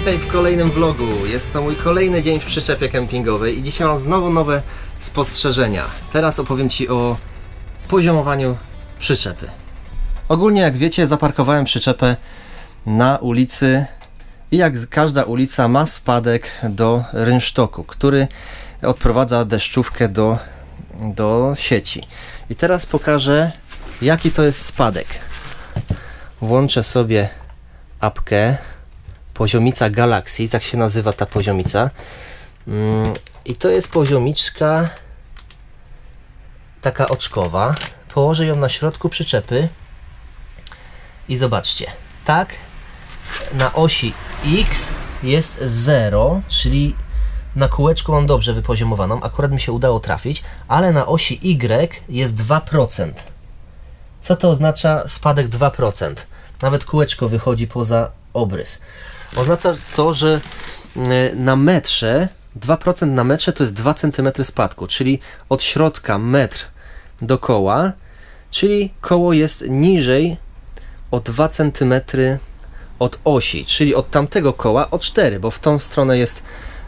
witaj w kolejnym vlogu. Jest to mój kolejny dzień w przyczepie kempingowej i dzisiaj mam znowu nowe spostrzeżenia. Teraz opowiem Ci o poziomowaniu przyczepy. Ogólnie, jak wiecie, zaparkowałem przyczepę na ulicy i jak każda ulica ma spadek do rynsztoku, który odprowadza deszczówkę do, do sieci. I teraz pokażę, jaki to jest spadek. Włączę sobie apkę poziomica Galaxy, tak się nazywa ta poziomica. Mm, I to jest poziomiczka taka oczkowa. Położę ją na środku przyczepy i zobaczcie. Tak, na osi X jest 0, czyli na kółeczku mam dobrze wypoziomowaną. Akurat mi się udało trafić, ale na osi Y jest 2%. Co to oznacza spadek 2%? Nawet kółeczko wychodzi poza obrys. Oznacza to, że e, na metrze 2% na metrze to jest 2 cm spadku, czyli od środka metr do koła, czyli koło jest niżej o 2 cm od osi, czyli od tamtego koła o 4, bo w tą stronę jest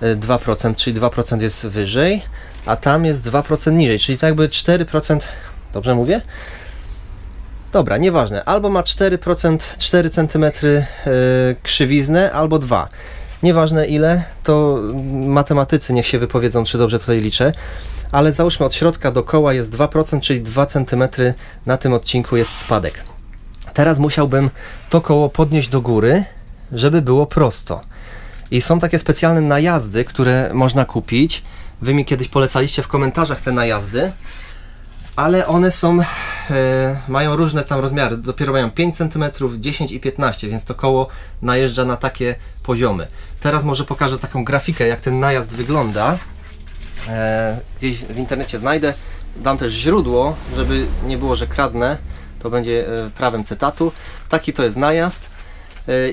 e, 2%, czyli 2% jest wyżej, a tam jest 2% niżej, czyli tak jakby 4%, dobrze mówię? Dobra, nieważne. Albo ma 4%, 4 cm yy, krzywiznę, albo 2. Nieważne ile, to matematycy niech się wypowiedzą, czy dobrze tutaj liczę. Ale załóżmy od środka do koła jest 2%, czyli 2 cm na tym odcinku jest spadek. Teraz musiałbym to koło podnieść do góry, żeby było prosto. I są takie specjalne najazdy, które można kupić. Wy mi kiedyś polecaliście w komentarzach te najazdy ale one są, e, mają różne tam rozmiary, dopiero mają 5 cm, 10 i 15, więc to koło najeżdża na takie poziomy. Teraz może pokażę taką grafikę, jak ten najazd wygląda. E, gdzieś w internecie znajdę, dam też źródło, żeby nie było, że kradnę, to będzie e, prawem cytatu. Taki to jest najazd.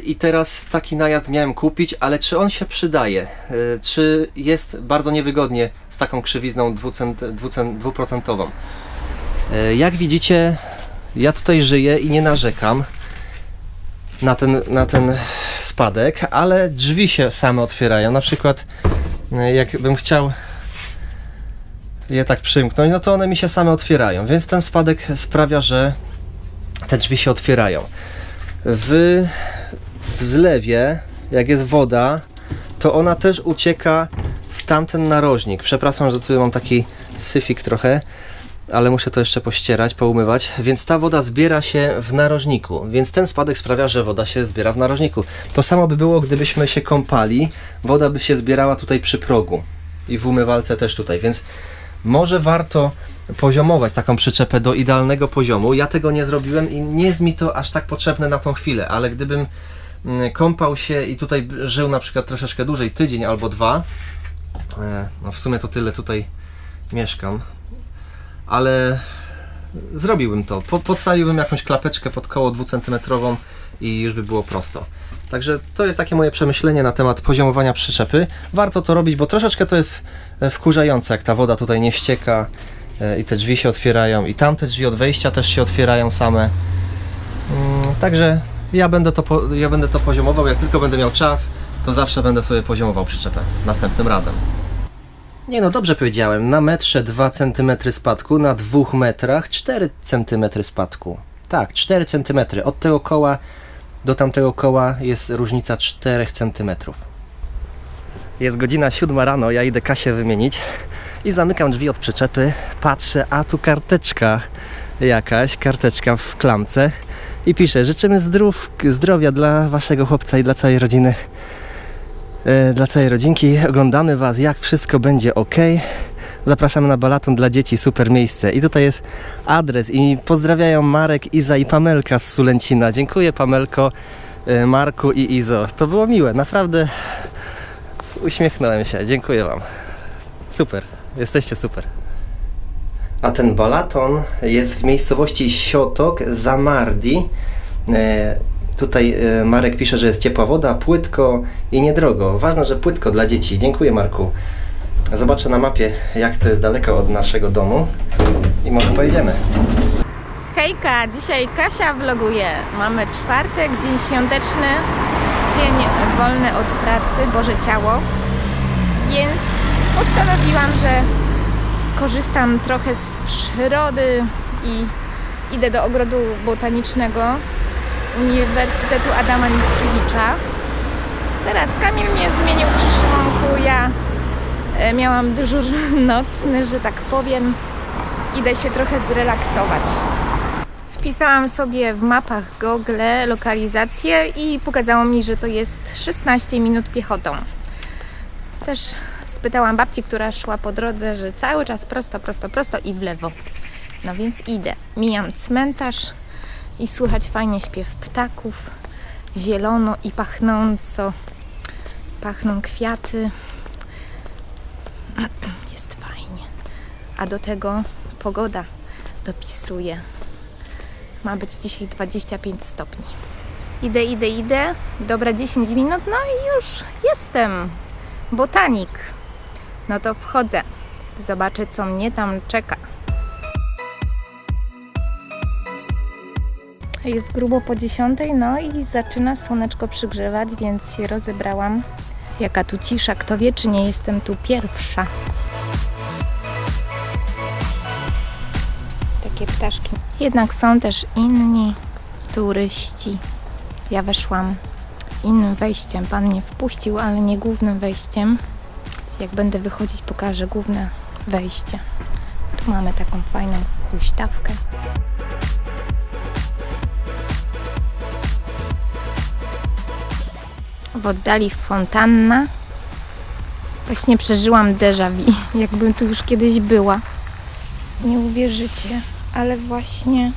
I teraz taki najazd miałem kupić, ale czy on się przydaje? Czy jest bardzo niewygodnie z taką krzywizną dwucent, dwucent, dwuprocentową? E, Jak widzicie, ja tutaj żyję i nie narzekam na ten, na ten spadek, ale drzwi się same otwierają. Na przykład, e, jakbym chciał je tak przymknąć, no to one mi się same otwierają, więc ten spadek sprawia, że te drzwi się otwierają. W, w zlewie, jak jest woda, to ona też ucieka w tamten narożnik. Przepraszam, że tutaj mam taki syfik trochę, ale muszę to jeszcze pościerać, poumywać, więc ta woda zbiera się w narożniku, więc ten spadek sprawia, że woda się zbiera w narożniku. To samo by było, gdybyśmy się kąpali, woda by się zbierała tutaj przy progu. I w umywalce też tutaj, więc może warto poziomować taką przyczepę do idealnego poziomu. Ja tego nie zrobiłem i nie jest mi to aż tak potrzebne na tą chwilę, ale gdybym mm, kąpał się i tutaj żył na przykład troszeczkę dłużej, tydzień albo dwa, e, no w sumie to tyle tutaj mieszkam, ale zrobiłbym to. Po, podstawiłbym jakąś klapeczkę pod koło dwucentymetrową i już by było prosto. Także to jest takie moje przemyślenie na temat poziomowania przyczepy. Warto to robić, bo troszeczkę to jest e, wkurzające, jak ta woda tutaj nie ścieka e, i te drzwi się otwierają i tamte drzwi od wejścia też się otwierają same. Mm, Także ja będę, to, ja będę to poziomował, jak tylko będę miał czas, to zawsze będę sobie poziomował przyczepę następnym razem. Nie no, dobrze powiedziałem. Na metrze 2 cm spadku, na 2 metrach 4 cm spadku. Tak, 4 cm. Od tego koła do tamtego koła jest różnica 4 cm. Jest godzina 7 rano, ja idę Kasię wymienić i zamykam drzwi od przyczepy. Patrzę, a tu karteczka jakaś, karteczka w klamce i pisze, życzymy zdrów, zdrowia dla waszego chłopca i dla całej rodziny dla całej rodzinki. Oglądamy Was, jak wszystko będzie ok. Zapraszamy na balaton dla dzieci, super miejsce. I tutaj jest adres i pozdrawiają Marek, Iza i Pamelka z Sulęcina. Dziękuję Pamelko, e, Marku i Izo. To było miłe, naprawdę uśmiechnąłem się. Dziękuję Wam. Super, jesteście super. A ten balaton jest w miejscowości Siotok za Mardi. E, tutaj e, Marek pisze, że jest ciepła woda, płytko i niedrogo. Ważne, że płytko dla dzieci. Dziękuję Marku. Zobaczę na mapie, jak to jest daleko od naszego domu i może pojedziemy. Hejka, dzisiaj Kasia vloguje. Mamy czwartek, dzień świąteczny, dzień wolny od pracy, Boże Ciało, więc postanowiłam, że skorzystam trochę z przyrody i idę do ogrodu botanicznego Uniwersytetu Adama Mickiewicza. Teraz Kamil mnie zmienił przy Szymonku, ja e, miałam dyżur nocny, że tak powiem. Idę się trochę zrelaksować. Wpisałam sobie w mapach Google lokalizację i pokazało mi, że to jest 16 minut piechotą. Też spytałam babci, która szła po drodze, że cały czas prosto, prosto, prosto i w lewo. No więc idę. Mijam cmentarz i słychać fajnie śpiew ptaków, zielono i pachnąco. Pachną kwiaty. Jest fajnie. A do tego pogoda dopisuje. Ma być dzisiaj 25 stopni. Idę, idę, idę. Dobra 10 minut, no i już jestem. Botanik. No to wchodzę. Zobaczę, co mnie tam czeka. Jest grubo po 10, no i zaczyna słoneczko przygrzewać, więc się rozebrałam. Jaka tu cisza, kto wie, czy nie jestem tu pierwsza. Takie ptaszki. Jednak są też inni turyści. Ja weszłam innym wejściem. Pan mnie wpuścił, ale nie głównym wejściem. Jak będę wychodzić, pokażę główne wejście. Tu mamy taką fajną huśtawkę. W oddali fontanna. Właśnie przeżyłam déjà vu, jakbym tu już kiedyś była. Nie uwierzycie, ale właśnie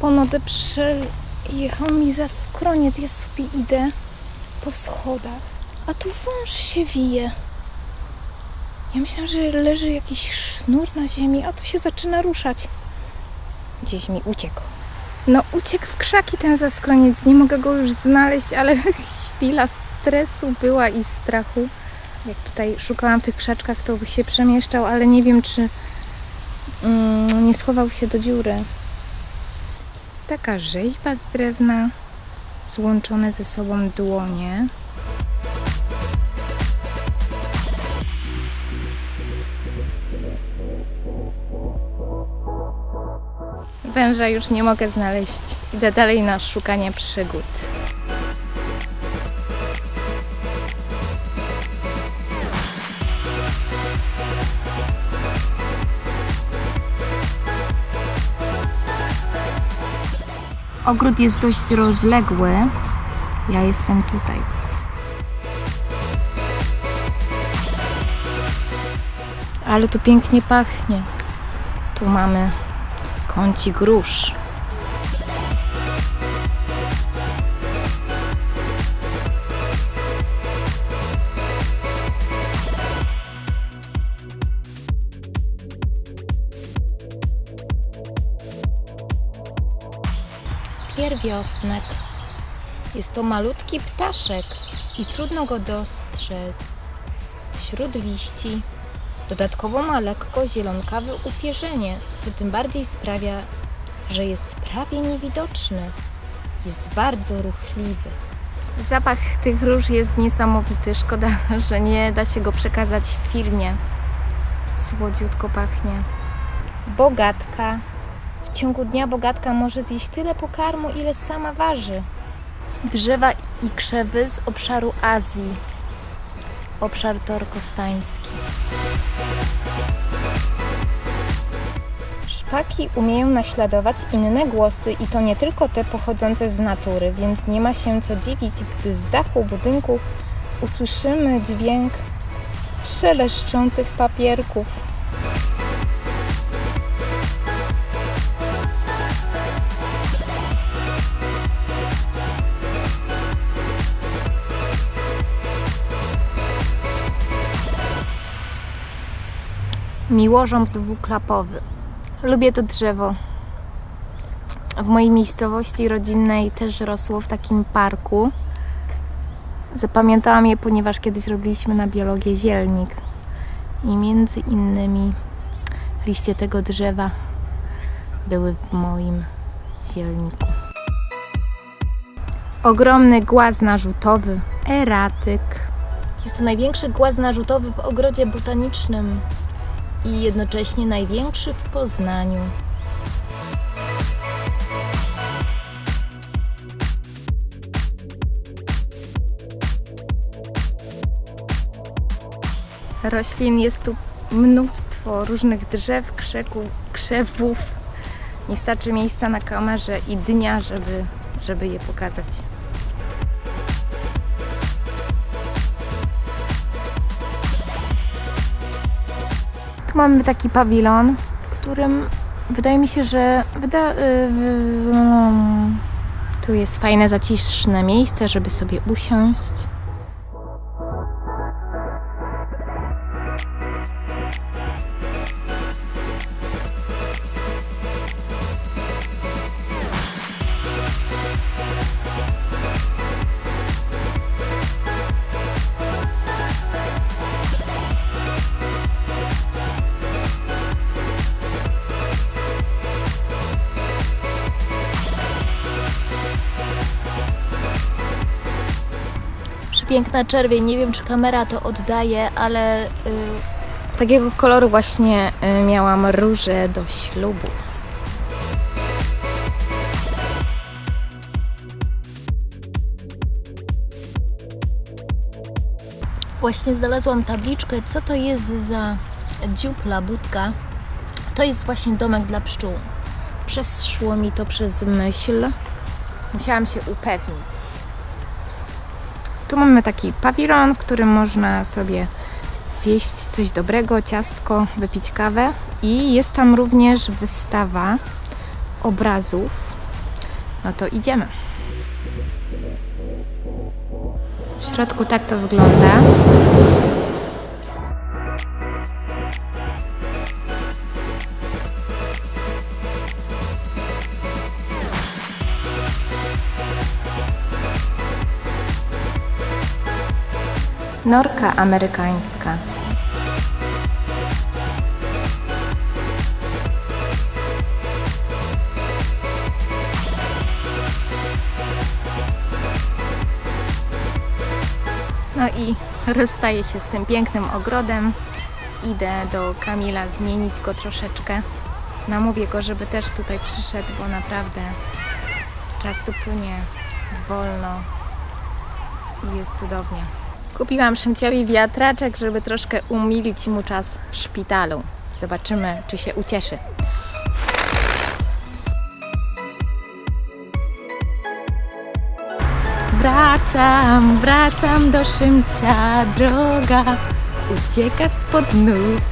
po nodze przejechał mi za skroniec. Ja sobie idę po schodach, a tu wąż się wije. Ja myślałam, że leży jakiś sznur na ziemi, a to się zaczyna ruszać. Gdzieś mi uciekł. No uciekł w krzaki ten zaskroniec, nie mogę go już znaleźć, ale chwila stresu była i strachu. Jak tutaj szukałam w tych krzaczkach, to się przemieszczał, ale nie wiem, czy mm, nie schował się do dziury. Taka rzeźba z drewna, złączone ze sobą dłonie. Węża już nie mogę znaleźć. Idę dalej na szukanie przygód. Ogród jest dość rozległy. Ja jestem tutaj. Ale tu pięknie pachnie. Tu mamy kącik róż. Pierwiosnek. Jest to malutki ptaszek i trudno go dostrzec. Wśród liści Dodatkowo ma lekko zielonkawe upierzenie, co tym bardziej sprawia, że jest prawie niewidoczny. Jest bardzo ruchliwy. Zapach tych róż jest niesamowity. Szkoda, że nie da się go przekazać w filmie. Słodziutko pachnie. Bogatka. W ciągu dnia bogatka może zjeść tyle pokarmu, ile sama waży. Drzewa i krzewy z obszaru Azji. Obszar torkostański. Szpaki umieją naśladować inne głosy i to nie tylko te pochodzące z natury, więc nie ma się co dziwić, gdy z dachu budynku usłyszymy dźwięk szeleszczących papierków. Miłożąb dwuklapowy. Lubię to drzewo. W mojej miejscowości rodzinnej też rosło w takim parku. Zapamiętałam je, ponieważ kiedyś robiliśmy na biologię zielnik. I między innymi liście tego drzewa były w moim zielniku. ogromny głaz narzutowy, eratyk. Jest to największy głaz narzutowy w ogrodzie botanicznym i jednocześnie największy w Poznaniu. Roślin jest tu mnóstwo różnych drzew, krzeków, krzewów. Nie starczy miejsca na kamerze i dnia, żeby, żeby je pokazać. Mamy taki pawilon, w którym wydaje mi się, że wyda, y, w- mm, tu jest fajne, zaciszne miejsce, żeby sobie usiąść. Przepiękna czerwień. Nie wiem, czy kamera to oddaje, ale y, takiego koloru właśnie y, miałam róże do ślubu. Właśnie znalazłam tabliczkę, co to jest za dziupla budka. To jest właśnie domek dla pszczół. Przeszło mi to przez myśl. Musiałam się upewnić. Tu mamy taki pawilon, w którym można sobie zjeść coś dobrego, ciastko, wypić kawę i jest tam również wystawa obrazów. No to idziemy. W środku tak to wygląda. Norka amerykańska. No i rozstaję się z tym pięknym ogrodem. Idę do Kamila zmienić go troszeczkę. Namówię go, żeby też tutaj przyszedł, bo naprawdę czas tu płynie wolno i jest cudownie. Kupiłam Szymciowi wiatraczek, żeby troszkę umilić mu czas w szpitalu. Zobaczymy, czy się ucieszy. Wracam, wracam do Szymcia, droga ucieka spod nóg.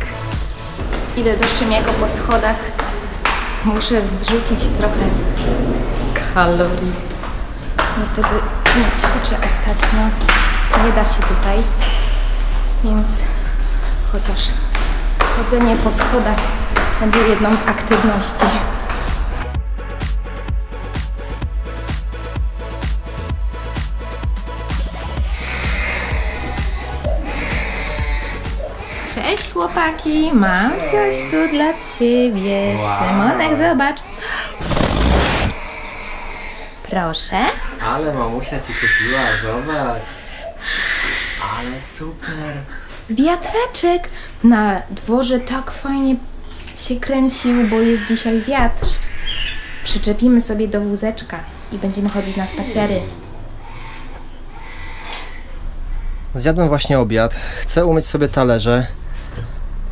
Idę do Szymiego po schodach. Muszę zrzucić trochę kalorii. Niestety nie ćwiczę ostatnio. Nie da się tutaj. Więc chociaż chodzenie po schodach będzie jedną z aktywności. Cześć chłopaki, mam coś tu dla ciebie. Szymonek, zobacz. Proszę. Ale mamusia ci kupiła, zobacz. Ale super. Wiatraczek na dworze tak fajnie się kręcił, bo jest dzisiaj wiatr. Przyczepimy sobie do wózeczka i będziemy chodzić na spacery. Zjadłem właśnie obiad. Chcę umyć sobie talerze,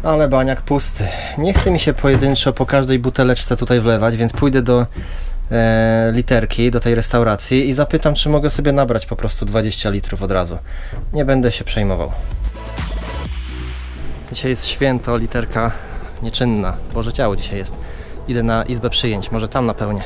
ale baniak pusty. Nie chce mi się pojedynczo po każdej buteleczce tutaj wlewać, więc pójdę do e, literki, do tej restauracji i zapytam, czy mogę sobie nabrać po prostu 20 litrów od razu. Nie będę się przejmował. Dzisiaj jest święto, literka nieczynna. Boże ciało dzisiaj jest. Idę na izbę przyjęć, może tam napełnię.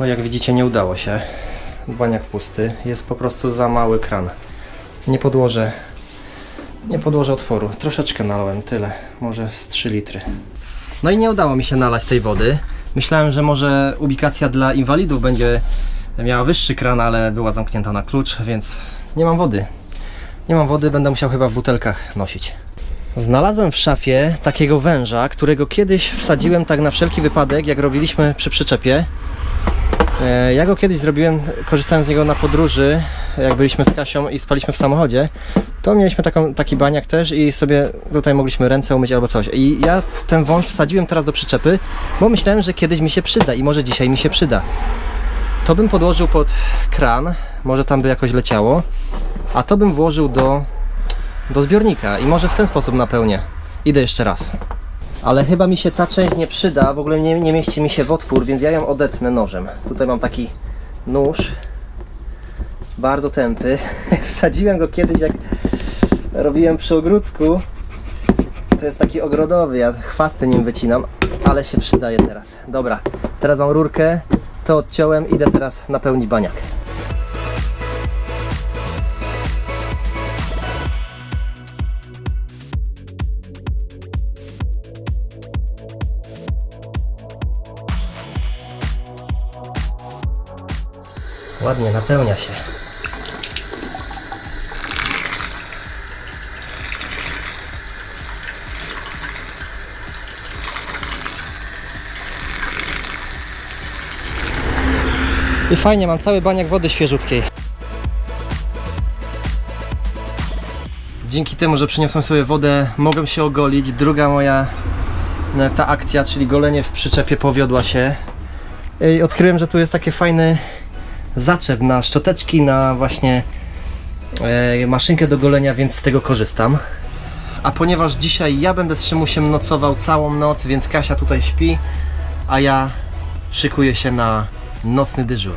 No jak widzicie nie udało się. Baniak pusty. Jest po prostu za mały kran. Nie podłożę Nie podłożę otworu. Troszeczkę nalałem, tyle. Może z 3 litry. No i nie udało mi się nalać tej wody. Myślałem, że może ubikacja dla inwalidów będzie miała wyższy kran, ale była zamknięta na klucz, więc nie mam wody. Nie mam wody, będę musiał chyba w butelkach nosić. Znalazłem w szafie takiego węża, którego kiedyś wsadziłem tak na wszelki wypadek, jak robiliśmy przy przyczepie. E, Ja go kiedyś zrobiłem, korzystając z niego na podróży, jak byliśmy z Kasią i spaliśmy w samochodzie, to mieliśmy taką, taki baniak też i sobie tutaj mogliśmy ręce umyć albo coś. I ja ten wąż wsadziłem teraz do przyczepy, bo myślałem, że kiedyś mi się przyda i może dzisiaj mi się przyda. To bym podłożył pod kran, może tam by jakoś leciało, a to bym włożył do, do zbiornika i może w ten sposób napełnię. Idę jeszcze raz. Ale chyba mi się ta część nie przyda, w ogóle nie, nie mieści mi się w otwór, więc ja ją odetnę nożem. Tutaj mam taki nóż, bardzo tępy. Wsadziłem go kiedyś, jak robiłem przy ogródku. To jest taki ogrodowy, ja chwasty nim wycinam, ale się przydaje teraz. Dobra, teraz mam rurkę, to odciąłem, idę teraz napełnić baniak. Ładnie napełnia się. I fajnie, mam cały baniak wody świeżutkiej. Dzięki temu, że przyniosłem sobie wodę, mogłem się ogolić. Druga moja e, ta akcja, czyli golenie w przyczepie powiodła się. I odkryłem, że tu jest taki fajny zaczep na szczoteczki, na właśnie e, maszynkę do golenia, więc z tego korzystam. A ponieważ dzisiaj ja będę z Szymusiem nocował całą noc, więc Kasia tutaj śpi, a ja szykuję się na nocny dyżur.